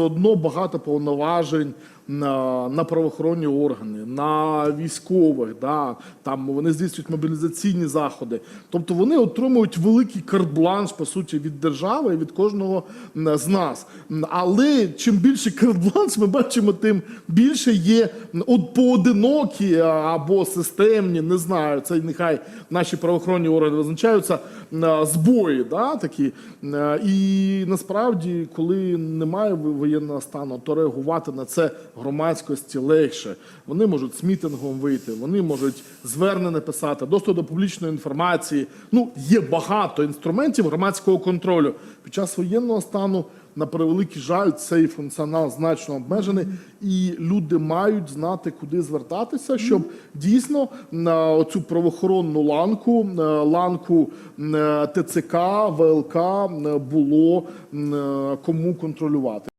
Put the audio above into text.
одно багато повноважень на, на правоохоронні органи, на військових, да, там вони здійснюють мобілізаційні заходи. Тобто вони отримують великий карт-бланш, по суті, від держави і від кожного з нас. Але чим більше карт-бланш ми бачимо, тим більше є от поодинокі або системні, не знаю, це нехай наші правоохоронні органи визначаються збої, да, такі. І насправді, коли немає во- воєнного стану, то реагувати на це громадськості легше. Вони можуть з мітингом вийти, вони можуть звернення писати, доступ до публічної інформації. Ну, є багато інструментів громадського контролю. Під час воєнного стану, на превеликий жаль, цей функціонал значно обмежений, і люди мають знати, куди звертатися, щоб дійсно на оцю правоохоронну ланку, е, ланку е, ТЦК, ВЛК е, було кому контролювати.